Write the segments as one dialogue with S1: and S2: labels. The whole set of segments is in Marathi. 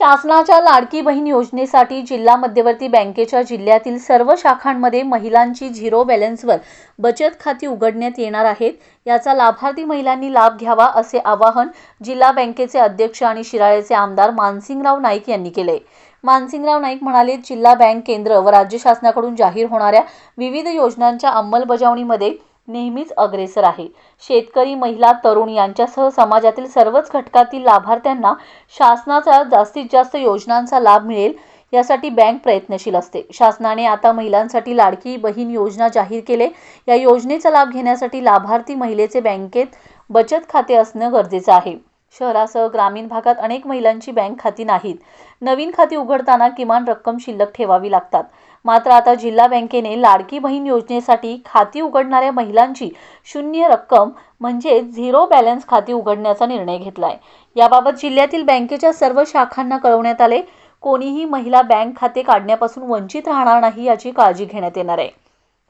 S1: शासनाच्या लाडकी बहीण योजनेसाठी जिल्हा मध्यवर्ती बँकेच्या जिल्ह्यातील सर्व शाखांमध्ये महिलांची झिरो बॅलन्सवर बचत खाती उघडण्यात येणार आहेत. याचा लाभार्थी महिलांनी लाभ घ्यावा असे आवाहन जिल्हा बँकेचे अध्यक्ष आणि शिराळेचे आमदार मानसिंगराव नाईक यांनी केले. मानसिंगराव नाईक म्हणाले जिल्हा बँक केंद्र व राज्य शासनाकडून जाहीर होणाऱ्या विविध योजनांच्या अंमलबजावणीमध्ये नेहमीच अग्रेसर आहे. शेतकरी महिला तरुण यांच्यासह समाजातील सर्वच घटकातील लाभार्थ्यांना शासनाचा जास्तीत जास्त योजनांचा लाभ मिळेल यासाठी बँक प्रयत्नशील असते. शासनाने आता महिलांसाठी लाडकी बहीण योजना जाहीर केले. या योजनेचा लाभ घेण्यासाठी लाभार्थी महिलेचे बँकेत बचत खाते असणं गरजेचं आहे. शहरासह ग्रामीण भागात अनेक महिलांची बँक खाती नाहीत. नवीन खाती उघडताना किमान रक्कम शिल्लक ठेवावी लागतात. मात्र आता जिल्हा बँकेने लाडकी बहीण योजनेसाठी खाती उघडणाऱ्या महिलांची शून्य रक्कम म्हणजे झिरो बॅलन्स खाती उघडण्याचा निर्णय घेतला आहे याबाबत जिल्ह्यातील बँकेच्या सर्व शाखांना कळवण्यात आले. कोणीही महिला बँक खाते काढण्यापासून वंचित राहणार नाही याची काळजी घेण्यात येणार आहे.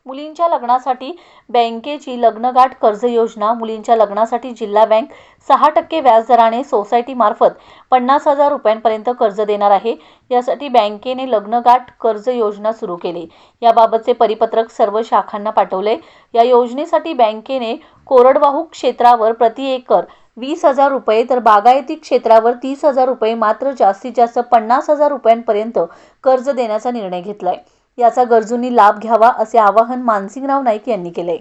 S1: मुलींच्या लग्नासाठी बँकेची लग्नगाठ कर्ज योजना मुलींच्या लग्नासाठी जिल्हा बँक सहा टक्के व्याजदराने सोसायटीमार्फत पन्नास हजार रुपयांपर्यंत कर्ज देणार आहे. यासाठी बँकेने लग्नगाठ कर्ज योजना सुरू केली. याबाबतचे परिपत्रक सर्व शाखांना पाठवले. या योजनेसाठी बँकेने कोरडवाहू क्षेत्रावर प्रति एकर वीस हजार रुपये तर बागायती क्षेत्रावर तीस हजार रुपये मात्र जास्तीत जास्त पन्नास हजार रुपयांपर्यंत कर्ज देण्याचा निर्णय घेतला आहे याचा गरजूंनी लाभ घ्यावा असे आवाहन मानसिंगराव नाईक यांनी केले.